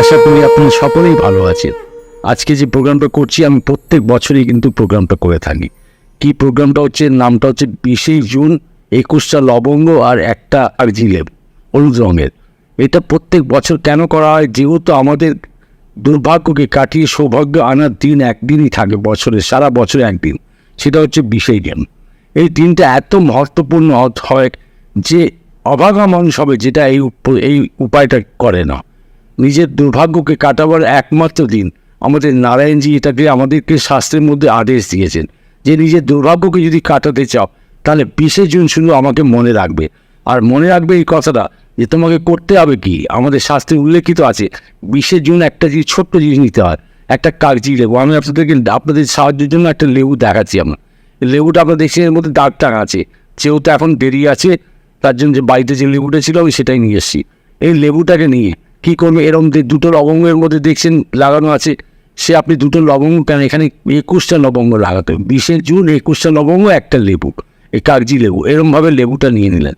আশা করি আপনারা সকলেই ভালো আছেন। আজকে যে প্রোগ্রামটা করছি, আমি প্রত্যেক বছরই কিন্তু প্রোগ্রামটা করে থাকি। কি প্রোগ্রামটা হচ্ছে, নামটা হচ্ছে বিশে জুন, একুশটা লবঙ্গ আর একটা আর জিলেব হলুদ রঙের। এটা প্রত্যেক বছর কেন করা হয়? যেহেতু আমাদের দুর্ভাগ্যকে কাটিয়ে সৌভাগ্য আনার দিন একদিনই থাকে বছরে, সারা বছরে একদিন। সেটা হচ্ছে বিশে জুন। এই দিনটা এত মহত্বপূর্ণ হয় যে অভাগা মানুষ হবে যেটা এই এই উপায়টা করে না। নিজের দুর্ভাগ্যকে কাটাবার একমাত্র দিন। আমাদের নারায়ণজি এটাকে আমাদেরকে শাস্ত্রের মধ্যে আদেশ দিয়েছেন যে নিজের দুর্ভাগ্যকে যদি কাটাতে চাও, তাহলে বিশে জুন শুধু আমাকে মনে রাখবে। আর মনে রাখবে এই কথাটা যে তোমাকে করতে হবে কি? আমাদের শাস্ত্রে উল্লেখিত আছে, বিশে জুন একটা জিনিস, ছোট্ট জিনিস নিতে হয়। একটা কাগজি লেবু। আমি আপনাদেরকে, আপনাদের সাহায্যের জন্য একটা লেবু দেখাচ্ছি আমরা। লেবুটা আপনার দেখছেন, এর মধ্যে দাগ টাগ আছে। যেহেতু এখন দেরি আছে, তার জন্য যে বাড়িতে যে লেবুটা ছিল, আমি সেটাই নিয়ে এসেছি। এই লেবুটাকে নিয়ে কী করবে? এরকম দুটো লবঙ্গের মধ্যে দেখছেন লাগানো আছে। সে আপনি দুটো লবঙ্গ কেন? এখানে একুশটা লবঙ্গ লাগাতে হবে। বিশে জুন একুশটা লবঙ্গ, একটা লেবু এই কাগজি লেবু। এরমভাবে লেবুটা নিয়ে নিলেন।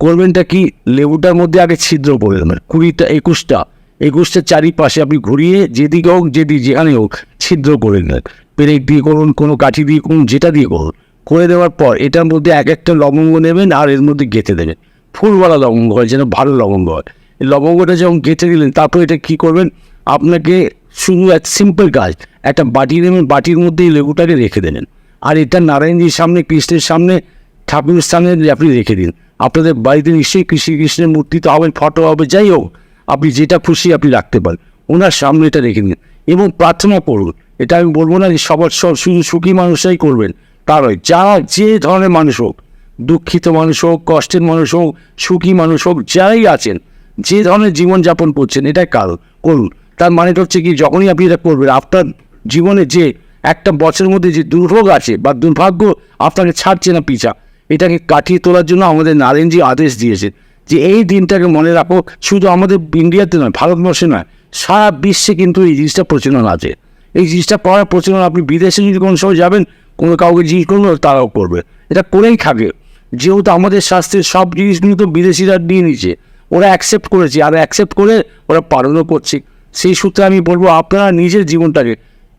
করবেনটা কি? লেবুটার মধ্যে আগে ছিদ্র করে দেবেন। কুড়িটা, একুশটা, একুশটার চারিপাশে আপনি ঘুরিয়ে যেদিকে হোক, যেদিকে যেখানে হোক, ছিদ্র করে নেন পেরেক দিয়ে করুন, কোনো কাঠি দিয়ে করুন, যেটা দিয়ে করুন। করে দেওয়ার পর এটার মধ্যে এক একটা লবঙ্গ নেবেন আর এর মধ্যে গেঁথে দেবেন। ফুলওয়ালা লবঙ্গ হয়, যেন ভালো লবঙ্গ হয়। লবঙ্গটা যখন গেঁথে দিলেন, তারপর এটা কী করবেন? আপনাকে শুধু এক সিম্পল কাজ একটা বাটি নেবেন বাটির মধ্যে এই লেবুটাকে রেখে দেবেন। আর এটা নারায়ণজির সামনে, কৃষ্ণের সামনে, ঠাকুরের সামনে আপনি রেখে দিন, আপনাদের বাড়িতে নিশ্চয়ই কৃষ্ণ কৃষ্ণের মূর্তি তো হবে, ফটো হবে, যাই হোক, আপনি যেটা খুশি আপনি রাখতে পারেন। ওনার সামনে এটা রেখে দিন। এবং প্রার্থনা করুন। এটা আমি বলব না যে সবার সব শুধু সুখী মানুষরাই করবেন, তা নয়। যারা যে ধরনের মানুষ হোক, দুঃখিত মানুষ হোক, কষ্টের মানুষ হোক, সুখী মানুষ হোক, যারাই আছেন যে ধরনের জীবনযাপন করছেন এটাই কারণ করুন তার মানেটা হচ্ছে কি, যখনই আপনি এটা করবেন, আপনার জীবনে যে একটা বছরের মধ্যে যে দুর্ভোগ আছে বা দুর্ভাগ্য আপনাকে ছাড়ছে না পিছা, এটাকে কাটিয়ে তোলার জন্য আমাদের নারেনজি আদেশ দিয়েছেন যে এই দিনটাকে মনে রাখো, শুধু আমাদের ইন্ডিয়াতে নয়, ভারতবর্ষে নয়, সারা বিশ্বে কিন্তু এই জিনিসটা প্রচলন আছে। এই জিনিসটা করার প্রচলন, আপনি বিদেশে যদি কোনো সময় যাবেন, কোনো কাউকে জিজ্ঞেস করবেন তারাও করবে। এটা করেই থাকে। যেহেতু আমাদের স্বাস্থ্যের সব জিনিসগুলো তো বিদেশিরা নিয়ে নিচ্ছে ওরা অ্যাকসেপ্ট করেছে। আর অ্যাকসেপ্ট করে ওরা পালনও করছে। সেই সূত্রে আমি বলব, আপনারা নিজের জীবনটাকে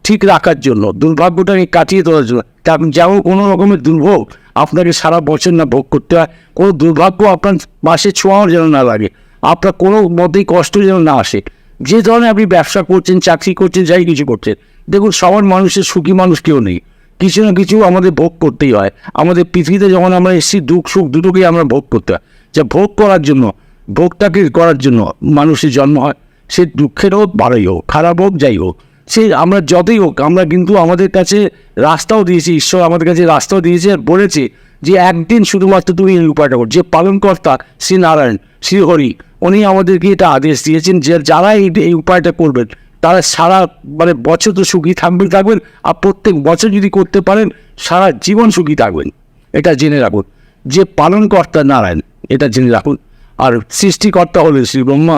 ঠিক রাখার জন্য, দুর্ভাগ্যটাকে কাটিয়ে তোলার জন্য কারণ যেমন কোনো রকমের দুর্ভোগ আপনাকে সারা বছর না ভোগ করতে হয়, কোনো দুর্ভাগ্য আপনার মাসে ছোঁয়াও যেন না লাগে, আপনার কোনো মতেই কষ্ট যেন না আসে। যে ধরনের আপনি ব্যবসা করছেন, চাকরি করছেন, যাই কিছু করছেন, দেখুন সবার মানুষের সুখী মানুষ কেউ নেই। কিছু না কিছু আমাদের ভোগ করতেই হয়। আমাদের পৃথিবীতে যখন আমরা এসেছি, দুঃখ সুখ দুটোকেই আমরা ভোগ করতে হয়। যা ভোগ করার জন্য ভোগটাকে করার জন্য মানুষের জন্ম হয়। সে দুঃখের হোক, ভালোই হোক, খারাপ হোক, যাই হোক, সে আমরা যতই হোক, আমরা কিন্তু আমাদের কাছে রাস্তাও দিয়েছি, ঈশ্বর আমাদের কাছে রাস্তাও দিয়েছে আর বলেছে যে একদিন শুধুমাত্র তুমি এই উপায়টা কর। যে পালনকর্তা শ্রী নারায়ণ, শ্রী হরি, উনি আমাদেরকে এটা আদেশ দিয়েছেন যে যারা এই এই উপায়টা করবেন, তারা সারা মানে বছর তো সুখী থাকবেন থাকবেন, আর প্রত্যেক বছর যদি করতে পারেন, সারা জীবন সুখী থাকবেন। এটা জেনে রাখুন। যে পালনকর্তা নারায়ণ, এটা জেনে রাখুন। আর সৃষ্টিকর্তা হলেন শ্রী ব্রহ্মা,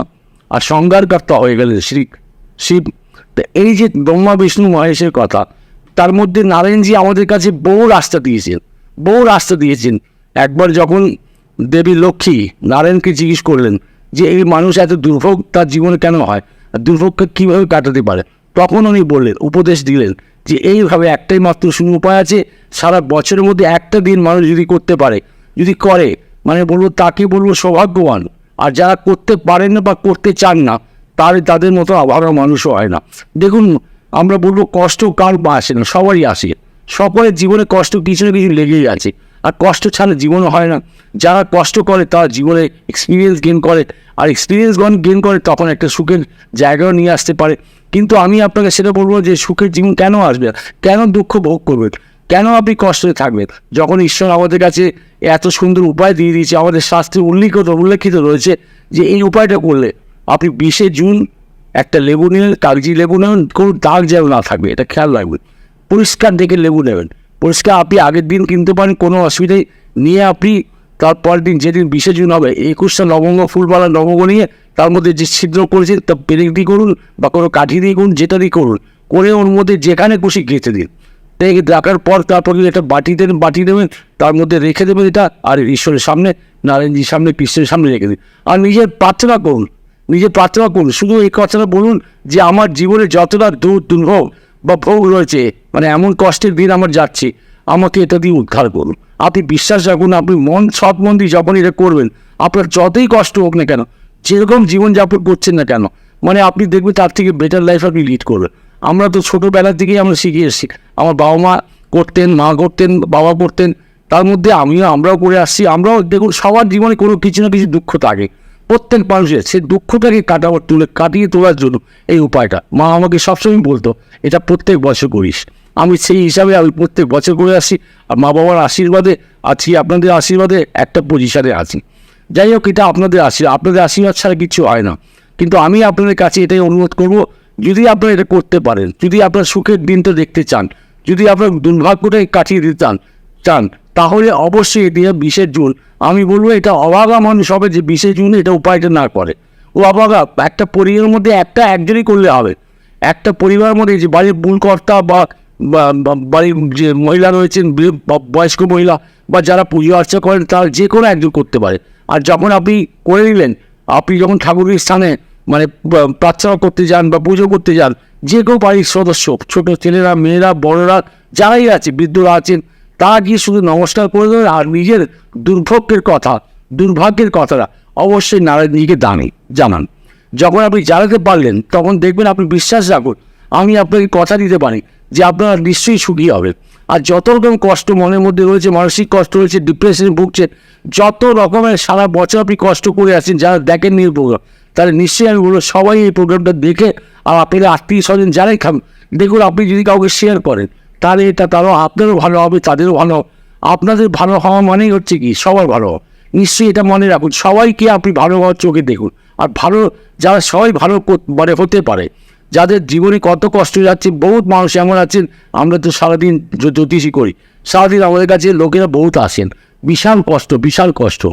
আর সংজ্ঞারকর্তা হয়ে গেলেন শ্রী শিব তো এই যে ব্রহ্মা, বিষ্ণু, মহেশের কথা, তার মধ্যে নারায়ণজি আমাদের কাছে বহু রাস্তা দিয়েছেন, বহু রাস্তা দিয়েছেন। একবার যখন দেবী লক্ষ্মী নারায়ণকে জিজ্ঞেস করলেন যে এই মানুষ এত দুর্ভোগ, তার জীবনে কেন হয়, আর দুর্ভোগকে কীভাবে কাটাতে পারে, তখন উনি বললেন, উপদেশ দিলেন যে এইভাবে একটাই মাত্র শুধু উপায় আছে, সারা বছরের মধ্যে একটা দিন মানুষ যদি করতে পারে, যদি করে মানে বলব তাকে বলব সৌভাগ্যবান। আর যারা করতে পারেন না বা করতে চান না, তার তাদের মতো আবারও মানুষও হয় না। দেখুন, আমরা বলব কষ্ট কার বা আসে না, সবারই আসে। সকলের জীবনে কষ্ট কিছু না কিছু লেগেই আছে। আর কষ্ট ছাড়া জীবনও হয় না। যারা কষ্ট করে, তারা জীবনে এক্সপিরিয়েন্স গেন করে। আর এক্সপিরিয়েন্স গেন করে, তখন একটা সুখের জায়গাও নিয়ে আসতে পারে। কিন্তু আমি আপনাকে সেটা বলব যে, সুখের জীবন কেন আসবে কেন দুঃখ ভোগ করবেন? কেন আপনি কষ্টে থাকবেন? যখন ঈশ্বর আমাদের কাছে এত সুন্দর উপায় দিয়ে দিয়েছে, আমাদের শাস্ত্রে উল্লিখিত, উল্লেখিত রয়েছে যে এই উপায়টা করলে আপনি বিশে জুন একটা লেবু নিলেন, কাগজি লেবু নেবেন, কোনো দাগ যেন না থাকবে, এটা খেয়াল রাখবেন। পরিষ্কার দেখে লেবু নেবেন। পরিষ্কার আপনি আগের দিন কিনতে পারেন, কোনো অসুবিধাই নিয়ে আপনি তারপর দিন যেদিন বিশে জুন হবে একুশটা লবঙ্গ ফুলবালা লবঙ্গ নিয়ে তার মধ্যে যে ছিদ্র করেছে তা পেরেক দিয়ে করুন বা কোনো কাঠি দিয়ে করুন, যেটা দিয়ে করুন, করে ওর মধ্যে যেখানে খুশি গেঁথে দিন। দেখে রাখার পর তারপর একটা বাটি দেন, বাটি দেবেন, তার মধ্যে রেখে দেবেন এটা, আর ঈশ্বরের সামনে, নারায়ণজির সামনে, কৃষ্ণের সামনে রেখে দিন। আর নিজের প্রার্থনা করুন নিজে প্রার্থনা করুন, শুধু এই কথাটা বলুন যে আমার জীবনে যতটা দূর দুর্ভোগ বা ভোগ রয়েছে মানে এমন কষ্টের দিন আমার যাচ্ছে, আমাকে এটা দিয়ে উদ্ধার করুন। আপনি বিশ্বাস রাখুন, আপনি মন, সৎ মন দিয়ে যখন এটা করবেন, আপনার যতই কষ্ট হোক না কেন, যেরকম জীবনযাপন করছেন না কেন মানে আপনি দেখবেন তার থেকে বেটার লাইফ আপনি লিড করবেন। আমরা তো ছোটোবেলার থেকেই আমরা শিখে এসেছি আমার বাবা মা করতেন মা করতেন, বাবা করতেন। তার মধ্যে আমিও, আমরাও করে আসছি। আমরাও দেখুন, সবার জীবনে কোনো কিছু না কিছু দুঃখ থাকে। প্রত্যেক মানুষের সে দুঃখটাকে কাটাবার তুলে, কাটিয়ে তোলার জন্য এই উপায়টা। মা আমাকে সবসময় বলতো, এটা প্রত্যেক বছর করিস। আমি সেই হিসাবে আমি প্রত্যেক বছর করে আসি। আর মা বাবার আশীর্বাদে আছি, আপনাদের আশীর্বাদে একটা পজিশনে আছি। যাই হোক, এটা আপনাদের আশীর্বাদ। আপনাদের আশীর্বাদ ছাড়া কিছু হয় না। কিন্তু আমি আপনাদের কাছে এটাই অনুরোধ করব যদি আপনারা এটা করতে পারেন, যদি আপনার সুখের দিনটা দেখতে চান, যদি আপনার দুর্ভাগ্যটাই কাটিয়ে দিতে চান চান, তাহলে অবশ্যই এটি বিশেষ জুন, আমি বলব এটা অবাগা মানুষ হবে যে বিশে জুন এটা উপায়টা না করে। ও অবাগা, একটা পরিবারের মধ্যে একটা একজনই করলে হবে। একটা পরিবারের মধ্যে যে বাড়ির মূল কর্তা বা, বা- বা, বাড়ির যে মহিলা রয়েছেন বয়স্ক মহিলা বা যারা পুজো আর্চা করেন, তারা যে কোনো একজন করতে পারে। আর যখন আপনি করে নিলেন, আপনি যখন ঠাকুরের স্থানে মানে প্রার্থনা করতে যান বা পুজো করতে যান, যে কেউ বাড়ির সদস্য, ছোট ছেলেরা, মেয়েরা, বড়রা, যারাই আছে, বৃদ্ধরা আছেন, তারা গিয়ে শুধু নমস্কার করে দেবেন আর নিজের দুর্ভোগের কথা, দুর্ভাগ্যের কথাটা অবশ্যই নারায়ণজিকে দানি, জানান। যখন আপনি জানাতে পারলেন, তখন দেখবেন আপনি বিশ্বাস রাখুন, আমি আপনাকে কথা দিতে পারি যে আপনারা নিশ্চয়ই সুখী হবে। আর যত রকম কষ্ট মনের মধ্যে রয়েছে, মানসিক কষ্ট রয়েছে ডিপ্রেশনে ভুগছেন, যত রকমের সারা বছর আপনি কষ্ট করে আছেন, যারা দেখেননি এই প্রোগ্রাম তাহলে নিশ্চয়ই আমি বলব, সবাই এই প্রোগ্রামটা দেখে আর আপনাদের আত্মীয় স্বজন যারাই খান, দেখুন আপনি যদি কাউকে শেয়ার করেন, তাহলে এটা তারও আপনারও ভালো হবে, তাদেরও ভালো আপনাদের ভালো হওয়া মানেই হচ্ছে কি? সবার ভালো। নিশ্চয়ই এটা মনে রাখুন, সবাইকে আপনি ভালো হওয়ার চোখে দেখুন। আর ভালো, যারা সবাই ভালো মানে হতে পারে, যাদের জীবনে কত কষ্ট যাচ্ছে, বহুত মানুষ এমন আছেন, আমরা তো সারাদিন জ্যো- জ্যোতিষী করি। সারাদিন আমাদের কাছে লোকেরা বহুত আসেন। বিশাল কষ্ট বিশাল কষ্ট।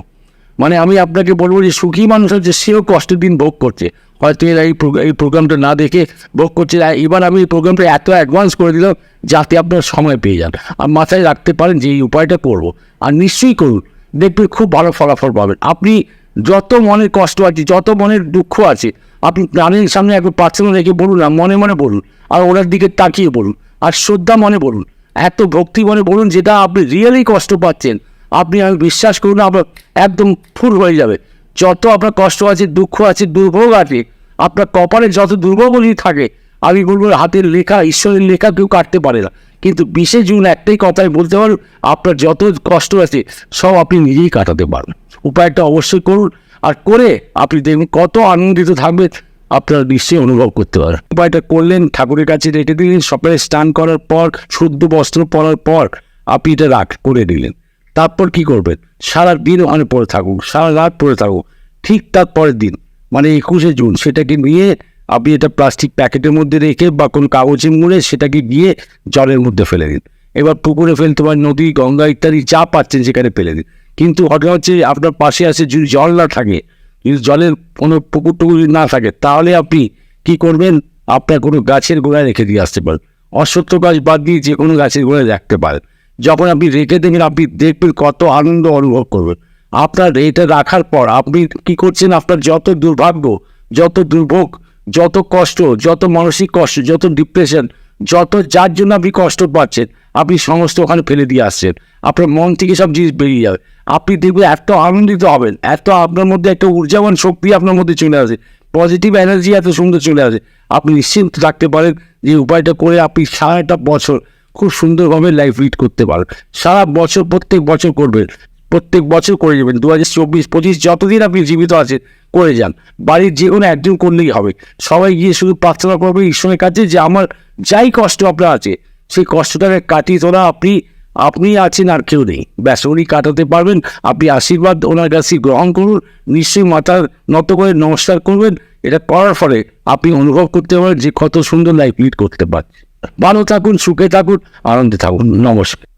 মানে আমি আপনাকে বলব যে সুখী মানুষ হচ্ছে, সেও কষ্টের দিন ভোগ করছে। হয়তো এরা এই এই প্রোগ্রামটা না দেখে ভোগ করছে। এবার আমি এই প্রোগ্রামটা এত অ্যাডভান্স করে দিলাম যাতে আপনার সময় পেয়ে যান। আর মাথায় রাখতে পারেন যে এই উপায়টা করব। আর নিশ্চয়ই করুন। দেখবেন খুব ভালো ফলাফল পাবেন। আপনি যত মনের কষ্ট আছে, যত মনের দুঃখ আছে, আপনি প্রাণের সামনে একবার প্রার্থনা রেখে বলুন না মনে মনে বলুন। আর ওনার দিকে তাকিয়ে বলুন। আর শ্রদ্ধা মনে বলুন। এত ভক্তি মনে বলুন যেটা আপনি রিয়েলি কষ্ট পাচ্ছেন। আপনি আমি বিশ্বাস করুন আপনার একদম ফুল হয়ে যাবে। যত আপনার কষ্ট আছে, দুঃখ আছে, দুর্ভোগ আছে, আপনার কপালে যত দুর্ভোগই থাকে, আমি বলব হাতের লেখা, ঈশ্বরের লেখা কেউ কাটতে পারে না। কিন্তু বিশেষ জুন একটাই কথাই বলতে পারুন, আপনার যত কষ্ট আছে, সব আপনি নিজেই কাটাতে পারবেন। উপায়টা অবশ্যই করুন, আর করে আপনি দেখুন কত আনন্দিত থাকবেন, আপনারা নিশ্চয়ই অনুভব করতে পারেন। উপায়টা করলেন, ঠাকুরের কাছে রেখে দিলেন, সকালে স্নান করার পর, শুদ্ধ বস্ত্র পরার পর, আপনি এটা রাখ করে দিলেন তারপর কি করবেন সারা দিন ওখানে পড়ে থাকুন সারা রাত পড়ে থাকুন ঠিক তার পরের দিন মানে একুশে জুন, সেটাকে নিয়ে আপনি এটা প্লাস্টিক প্যাকেটের মধ্যে রেখে বা কোনো কাগজে মুড়ে সেটাকে গিয়ে জলের মধ্যে ফেলে দিন। এবার পুকুরে ফেলতে পারেন, নদী, গঙ্গা ইত্যাদি যা পাচ্ছেন সেখানে ফেলে দিন। কিন্তু ঘটনা হচ্ছে, আপনার পাশে আছে যদি জল না থাকে, যদি জলের কোনো পুকুর টুকুর যদি না থাকে, তাহলে আপনি কি করবেন? আপনার কোনো গাছের গোড়ায় রেখে দিয়ে আসতে পারেন। অসত্য গাছ বাদ দিয়ে যে কোনো গাছের গোড়ায় রাখতে পারেন। যখন আপনি রেখে দেবেন, আপনি দেখবেন কত আনন্দ অনুভব করবেন। আপনার এটা রাখার পর আপনি কি করছেন? আপনার যত দুর্ভাগ্য, যত দুর্ভোগ, যত কষ্ট, যত মানসিক কষ্ট, যত ডিপ্রেশন যত যার জন্য আপনি কষ্ট পাচ্ছেন, আপনি সমস্ত ওখানে ফেলে দিয়ে আসছেন। আপনার মন থেকে সব জিনিস বেরিয়ে যাবে। আপনি দেখবেন এত আনন্দিত হবেন, এত আপনার মধ্যে একটা ঊর্জাবান শক্তি আপনার মধ্যে চলে আসে। পজিটিভ এনার্জি এত সুন্দর চলে আসে। আপনি নিশ্চিন্ত থাকতে পারেন যে উপায়টা করে আপনি সারাটা বছর খুব সুন্দরভাবে লাইফ লিড করতে পারেন সারা বছর, প্রত্যেক বছর করবেন প্রত্যেক বছর করে যাবেন দু হাজার চব্বিশ, পঁচিশ, যতদিন আপনি জীবিত আছেন, করে যান। বাড়ির যে কোনো একজন করলেই হবে। সবাই গিয়ে শুধু প্রার্থনা করবে ঈশ্বরের কাছে যে আমার যাই কষ্ট আপনার আছে, সেই কষ্টটাকে কাটিয়ে তোলা আপনি আপনি আছেন আর কেউ নেই। ব্যাস, উনি কাটাতে পারবেন। আপনি আশীর্বাদ, ওনার কাছে গ্রহণ করুন। নিশ্চয়ই মাথার নত করে নমস্কার করবেন। এটা করার ফলে আপনি অনুভব করতে পারেন যে কত সুন্দর লাইফ লিড করতে পারছে ভালো থাকুন সুখে থাকুন আনন্দে থাকুন। নমস্কার।